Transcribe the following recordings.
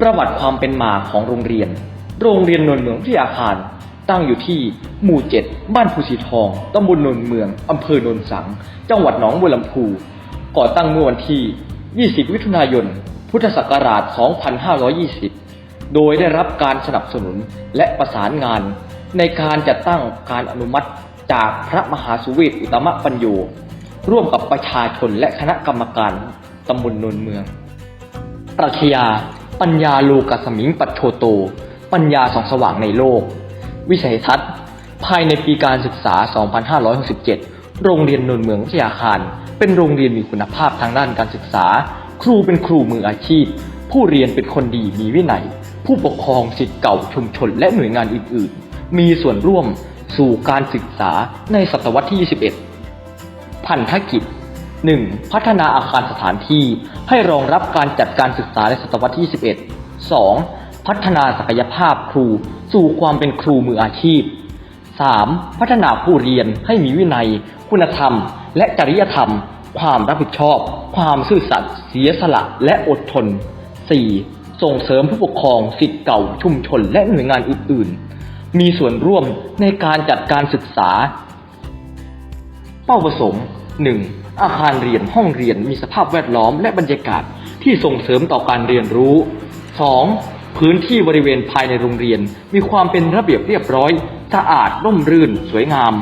ประวัติความเป็นมาของโรงเรียน โรงเรียนนนทเมืองวิทยาคาร ตั้งอยู่ที่หมู่เจ็ดบ้านภูสีทองตำบลนนทเมืองอำเภอนนสัง จังหวัดหนองบัวลำพูก่อตั้งเมื่อวันที่ 20 มิถุนายน พุทธศักราช 2520 โดยได้รับการสนับสนุนและประสานงาน ในการจัดตั้งการอนุมัติจากพระมหาสุเวทอุตตมปัญโย ร่วมกับประชาชนและคณะกรรมการตำบลนนทเมืองปรัชญา ปัญญาโลกสมิงปัจโชโต ปัญญาสองสว่างในโลก วิสัยทัศน์ ภายในปีการศึกษา 2567 โรงเรียนนนท์เมืองวิทยาคาร เป็นโรงเรียนมีคุณภาพทางด้านการศึกษา ครูเป็นครูมืออาชีพ ผู้เรียนเป็นคนดีมีวินัย ผู้ปกครองสิทธิ์เก่าชุมชนและหน่วยงานอื่น ๆ มีส่วนร่วมสู่การศึกษาในศตวรรษที่ 21 พันธกิจ 1. พัฒนาอาคารสถานที่ให้รองรับการจัดการศึกษาในศตวรรษที่ 21 2. พัฒนาศักยภาพครูสู่ความเป็นครูมืออาชีพ 3. พัฒนาผู้เรียนให้มีวินัย คุณธรรม และจริยธรรม ความรับผิดชอบ ความซื่อสัตย์เสียสละและอดทน 4. ส่งเสริมผู้ปกครองสิทธิ์เก่าชุมชนและหน่วยงานอื่น ๆ มีส่วนร่วมในการจัดการศึกษา เป้าประสงค์ 1. อาคารเรียนห้องเรียนมีสภาพแวดล้อมและบรรยากาศที่ส่งเสริมต่อการเรียนรู้ 2. พื้นที่บริเวณภายในโรงเรียนมีความเป็นระเบียบเรียบร้อย สะอาดร่มรื่น สวยงาม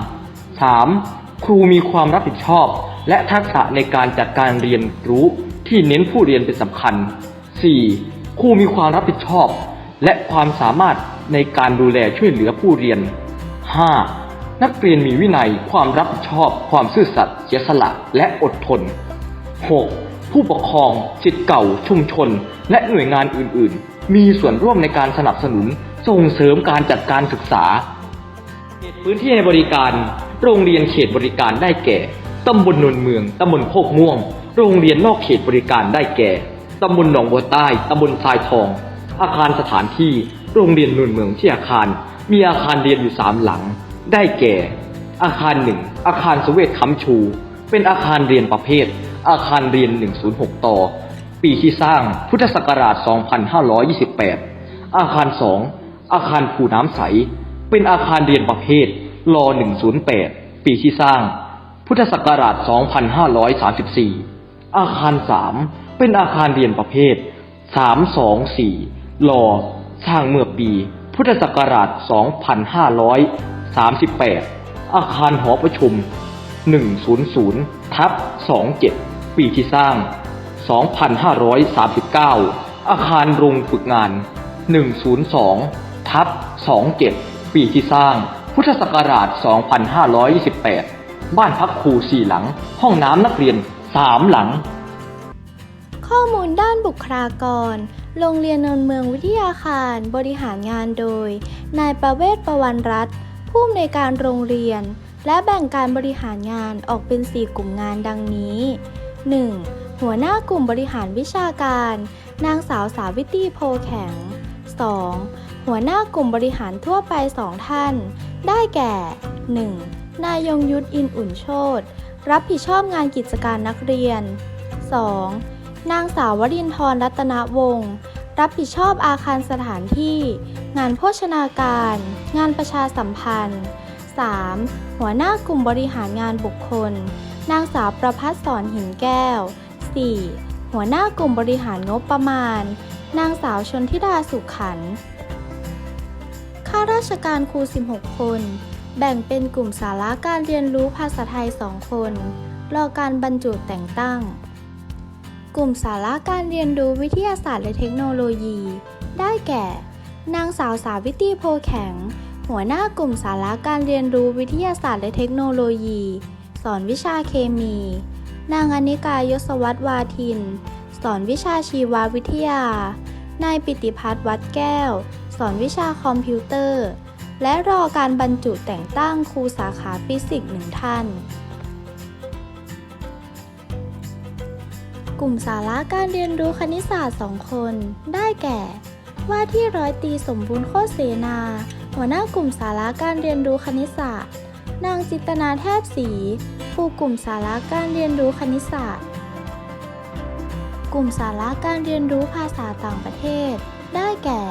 3. ครูมีความรับผิดชอบ และทักษะในการจัดการเรียนรู้ที่เน้นผู้เรียนเป็นสำคัญ 4. ครูมีความรับผิดชอบ และความสามารถในการดูแลช่วยเหลือผู้เรียน 5. นักเรียนมีวินัย ความรับผิดชอบ ความซื่อสัตย์เสียสละ และอดทน 6. ผู้ปกครองสิทธิ์เก่า ชุมชน และหน่วยงานอื่น ๆ มีส่วนร่วมในการสนับสนุน ส่งเสริมการจัดการศึกษาเขตพื้นที่ในบริการ โรงเรียนเขตบริการได้แก่ ตำบลนนเมือง ตำบลโคกม่วง โรงเรียนนอกเขตบริการได้แก่ ตำบลหนองบัวใต้ ตำบลทรายทอง อาคารสถานที่ โรงเรียนนนเมืองที่อาคาร มีอาคารเรียนอยู่สามหลัง ได้แก่ อาคารหนึ่งอาคารสเวทค้ำชู เป็นอาคารเรียนประเภท อาคารเรียน 106 ต่อ ปีที่สร้างพุทธศักราช 2528 อาคาร 2 อาคารผูน้ำใส เป็นอาคารเรียนประเภทร108 ปีที่สร้าง พุทธศักราช 2534 อาคาร 3 เป็นอาคารเรียนประเภท 324รสร้างเมื่อปี พุทธศักราช 38 อาคารหอประชุม 100 ทับ 27 ปีที่สร้าง 2,539 อาคารโรงฝึกงาน 102 ทับ 27 ปีที่สร้าง พุทธศักราช 2528 บ้านพักครูสี่หลัง ห้องน้ำนักเรียนสามหลัง ข้อมูลด้านบุคลากร โรงเรียนนนเมืองวิทยาคาร บริหารงานโดย นายประเวศประวันรัฐ ผู้อำนวยการโรงเรียน และแบ่งการบริหารงานออกเป็น 4 กลุ่มงานดังนี้ 1. หัวหน้ากลุ่มบริหารวิชาการ นางสาวสาวิตรีโพแข็ง 2. หัวหน้ากลุ่มบริหารทั่วไป 2 ท่าน ได้แก่ 1. นายยงยุทธอินอุ่นโชตรับผิดชอบงานกิจการนักเรียน 2. นางสาววรินทร์รัตนวงศ์ รับผิดชอบอาคารสถานที่ งานโภชนาการ งานประชาสัมพันธ์ 3. หัวหน้ากลุ่มบริหารงานบุคคล นางสาวประพัฒสอนหินแก้ว 4. หัวหน้ากลุ่มบริหารงบประมาณ นางสาวชนธิดาสุขขัน ข้าราชการครู 16 คน แบ่งเป็นกลุ่มสาระการเรียนรู้ภาษาไทย 2 คน รอการบรรจุแต่งตั้ง กลุ่มสาระการเรียนรู้วิทยาศาสตร์และเทคโนโลยี ได้แก่ นางสาวสาวิตรีโพแข็ง หัวหน้ากลุ่มสาระการเรียนรู้วิทยาศาสตร์และเทคโนโลยี สอนวิชาเคมี นางอนิกายศวัตวาทิน สอนวิชาชีววิทยา นายปิติพัฒน์วัดแก้ว สอนวิชาคอมพิวเตอร์ และรอการบรรจุแต่งตั้งครูสาขาฟิสิกส์หนึ่งท่าน กลุ่มสาระการเรียนรู้คณิตศาสตร์2คน ได้แก่ ว่าที่ร้อยตีสมบูรณ์โคเสนา หัวหน้ากลุ่มสาระการเรียนรู้คณิตศาสตร์ นางจิตนาแทบศรีผู้กลุ่มสาระการเรียนรู้คณิตศาสตร์ กลุ่มสาระการเรียนรู้ภาษาต่างประเทศ ได้แก่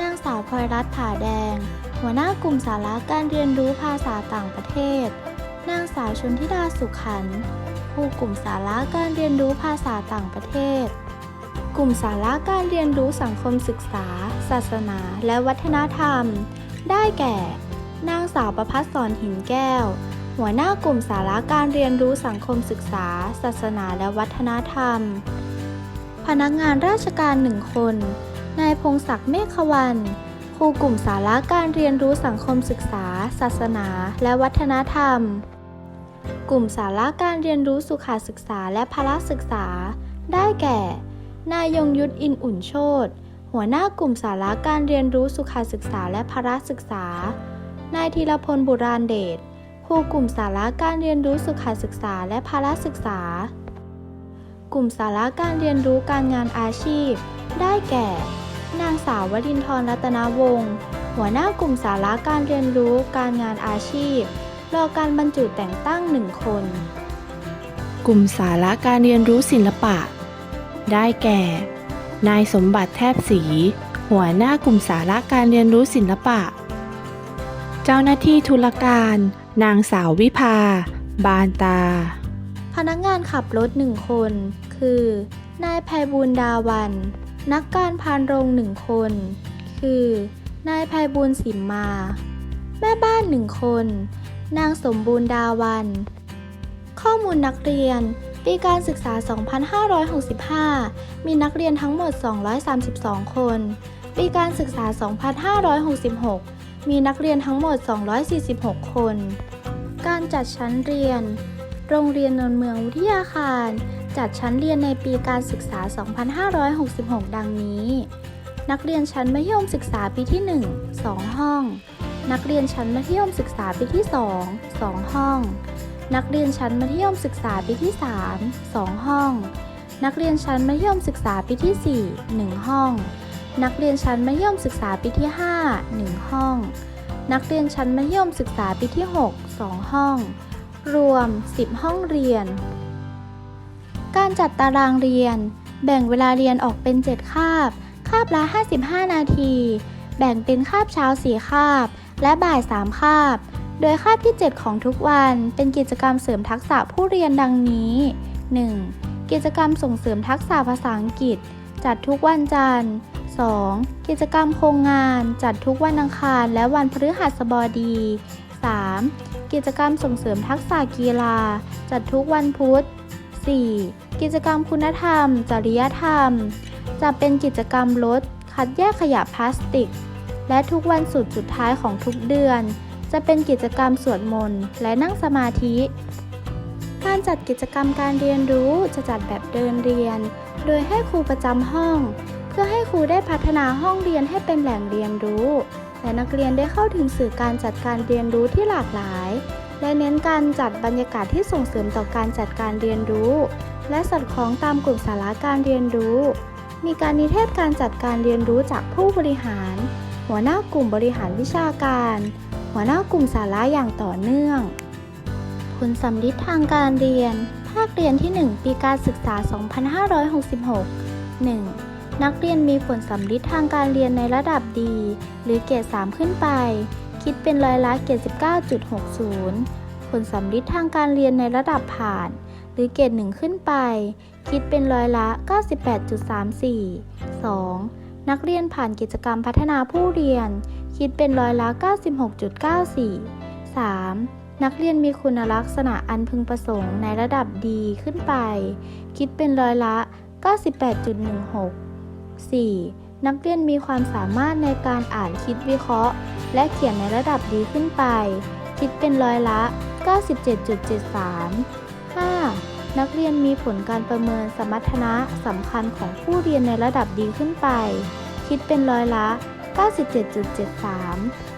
นางสาวพลอยรัตน์ผาแดง หัวหน้ากลุ่มสาระการเรียนรู้ภาษาต่างประเทศ นางสาวชนธิดาสุขัน ธ์ผู้กลุ่มสาระการเรียนรู้ภาษาต่างประเทศ กลุ่มสาระการเรียนรู้สังคมศึกษา ศาสนา และวัฒนธรรม ได้แก่ นางสาวประพัฒสอนหินแก้ว หัวหน้ากลุ่มสาระการเรียนรู้สังคมศึกษา ศาสนาและวัฒนธรรม พนักงานราชการหนึ่งคน นายพงศักดิ์เมฆวันครูกลุ่มสาระการเรียนรู้สังคมศึกษา ศาสนา และวัฒนธรรม กลุ่มสาระการเรียนรู้สุขาศึกษาและพละศึกษา ได้แก่ นายยงยุทธอินอุ่นโชตหัวหน้ากลุ่มสาระการเรียนรู้สุขาศึกษาและพละศึกษา นายธีรพลบุราณเดชครูกลุ่มสาระการเรียนรู้สุขาศึกษาและพละศึกษา กลุ่มสาระการเรียนรู้การงานอาชีพ ได้แก่ นางสาววรินทร์รัตนวงศ์หัวหน้ากลุ่มสาระการเรียนรู้การงานอาชีพ รอการบรรจุแต่งตั้งหนึ่งคน กลุ่มสาระการเรียนรู้ศิลปะ ได้แก่ นายสมบัติแทบศรีหัวหน้ากลุ่มสาระการเรียนรู้ศิลปะ เจ้าหน้าที่ธุรการ นางสาววิภา บานตา พนักงานขับรถหนึ่งคน คือ นายไพบูลย์ดาวัน นักการพานโรงหนึ่งคน คือ นายไพบูลย์สิมมา แม่บ้านหนึ่งคน นางสมบูรณ์ดาวัน ข้อมูลนักเรียน ปีการศึกษา 2565 มีนักเรียนทั้งหมด 232 คน ปีการศึกษา 2566 มีนักเรียนทั้งหมด 246 คน การจัดชั้นเรียน โรงเรียนนนเมืองวิทยาคาร จัดชั้นเรียนในปีการศึกษา 2566 ดังนี้ นักเรียนชั้นมัธยมศึกษาปีที่ 1 2 ห้อง นักเรียนชั้นมัธยมศึกษาปีที่ 2 2 ห้อง นักเรียนชั้นมัธยมศึกษาปีที่ 3 2 ห้อง นักเรียนชั้นมัธยมศึกษาปีที่ 4 1 ห้อง นักเรียนชั้นมัธยมศึกษาปีที่ 5 1 ห้อง นักเรียนชั้นมัธยมศึกษาปีที่ 6 2 ห้อง รวม 10 ห้องเรียน การจัดตารางเรียน แบ่งเวลาเรียนออกเป็น 7 คาบ คาบละ 55 นาที แบ่งเป็นคาบเช้า 4 คาบ และบ่าย3คาบ โดยคาบที่ 7 ของทุกวันเป็นกิจกรรมเสริมทักษะผู้เรียนดังนี้ 1. กิจกรรมส่งเสริมทักษะภาษาอังกฤษ จัดทุกวันจันทร์ 2. กิจกรรมโครงงาน จัดทุกวันอังคารและวันพฤหัสบดี 3. กิจกรรมส่งเสริมทักษะกีฬา จัดทุกวันพุธ 4. กิจกรรมคุณธรรม จริยธรรม จะเป็นกิจกรรมลด คัดแยกขยะพลาสติก และทุกวันสุดสุดท้ายของทุกเดือน จะเป็นกิจกรรมสวดมนต์และนั่งสมาธิ การจัดกิจกรรมการเรียนรู้จะจัดแบบเดินเรียน โดยให้ครูประจำห้อง เพื่อให้ครูได้พัฒนาห้องเรียนให้เป็นแหล่งเรียนรู้ และนักเรียนได้เข้าถึงสื่อการจัดการเรียนรู้ที่หลากหลาย และเน้นการจัดบรรยากาศที่ส่งเสริมต่อการจัดการเรียนรู้ และสอดคล้องตามกลุ่มสาระการเรียนรู้มีการนิเทศการจัดการเรียนรู้จากผู้บริหาร หัวหน้ากลุ่มบริหารวิชาการ หัวหน้ากลุ่มสาระอย่างต่อเนื่อง ผลสำลิดทางการเรียน ภาคเรียนที่ 1 ปีการศึกษา 2566 1. นักเรียนมีผลสำลิดทางการเรียนในระดับดี หรือเกรด3ขึ้นไป คิดเป็นร้อยละ79.60 ผลสำลิดทางการเรียนในระดับผ่าน หรือเกรด1ขึ้นไป คิดเป็นร้อยละ 98.34 2. นักเรียนผ่านกิจกรรมพัฒนาผู้เรียน คิดเป็นร้อยละ 96.94 3. นักเรียนมีคุณลักษณะอันพึงประสงค์ในระดับดีขึ้นไป คิดเป็นร้อยละ 98.16 4. นักเรียนมีความสามารถในการอ่านคิดวิเคราะห์ และเขียนในระดับดีขึ้นไป คิดเป็นร้อยละ 97.73 นักเรียนมีผลการประเมินสมรรถนะสำคัญของผู้เรียนในระดับดีขึ้นไป คิดเป็นร้อยละ 97.73